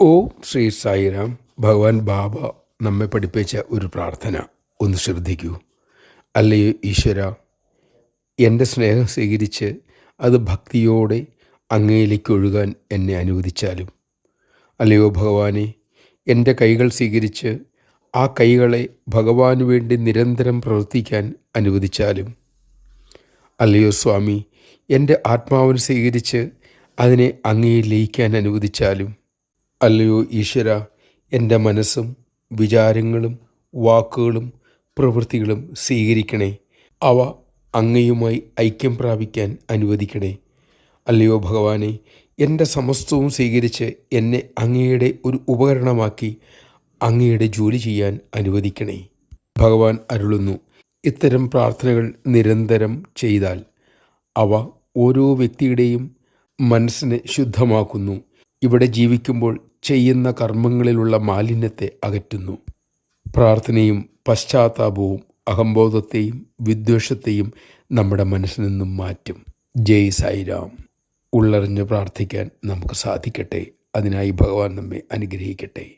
ഓ ശ്രീ സായിരാം ഭഗവാൻ ബാബ നമ്മെ പഠിപ്പിച്ച ഒരു പ്രാർത്ഥന. ഒന്ന് ശ്രദ്ധിക്കൂ. അല്ലയോ ഈശ്വര? എന്റെ സ്നേഹം സ്വീകരിച്ച് അത് ഭക്തിയോടെ അങ്ങയിലേക്ക് ഒഴുകാൻ എന്നെ അനുവദിച്ചാലും. അല്ലയോ ഭഗവാനെ എന്റെ കൈകൾ സ്വീകരിച്ച് ആ കൈകളെ ഭഗവാന് വേണ്ടി നിരന്തരം പ്രവർത്തിക്കാൻ അനുവദിച്ചാലും. അല്ലയോ സ്വാമി എന്റെ ആത്മാവിനെ സ്വീകരിച്ച് അതിനെ അങ്ങയിൽ ലയിക്കാൻ അനുവദിച്ചാലും. അല്ലയോ ഈശ്വര എന്റെ മനസ്സും വിചാരങ്ങളും വാക്കുകളും പ്രവൃത്തികളും സ്വീകരിക്കണേ. അവ അങ്ങയുമായി ഐക്യം പ്രാപിക്കാൻ അനുവദിക്കണേ. അല്ലയോ ഭഗവാനെ എന്റെ സമസ്തവും സ്വീകരിച്ച് എന്നെ അങ്ങയുടെ ഒരു ഉപകരണമാക്കി അങ്ങയുടെ ജോലി ചെയ്യാൻ അനുവദിക്കണേ. ഭഗവാൻ അരുളുന്നു ഇത്തരം പ്രാർത്ഥനകൾ നിരന്തരം ചെയ്താൽ അവ ഓരോ വ്യക്തിയുടെയും മനസ്സിനെ ശുദ്ധമാക്കുന്നു. ഇവിടെ ജീവിക്കുമ്പോൾ ചെയ്യുന്ന കർമ്മങ്ങളിലുള്ള മാലിന്യത്തെ അകറ്റുന്നു. പ്രാർത്ഥനയും പശ്ചാത്താപവും അഹംബോധത്തെയും വിദ്വേഷത്തെയും നമ്മുടെ മനസ്സിൽ നിന്നും മാറ്റും. ജയ് സായിരാം. ഉള്ളറിഞ്ഞ് പ്രാർത്ഥിക്കാൻ നമുക്ക് സാധിക്കട്ടെ. അതിനായി ഭഗവാൻ നമ്മെ അനുഗ്രഹിക്കട്ടെ.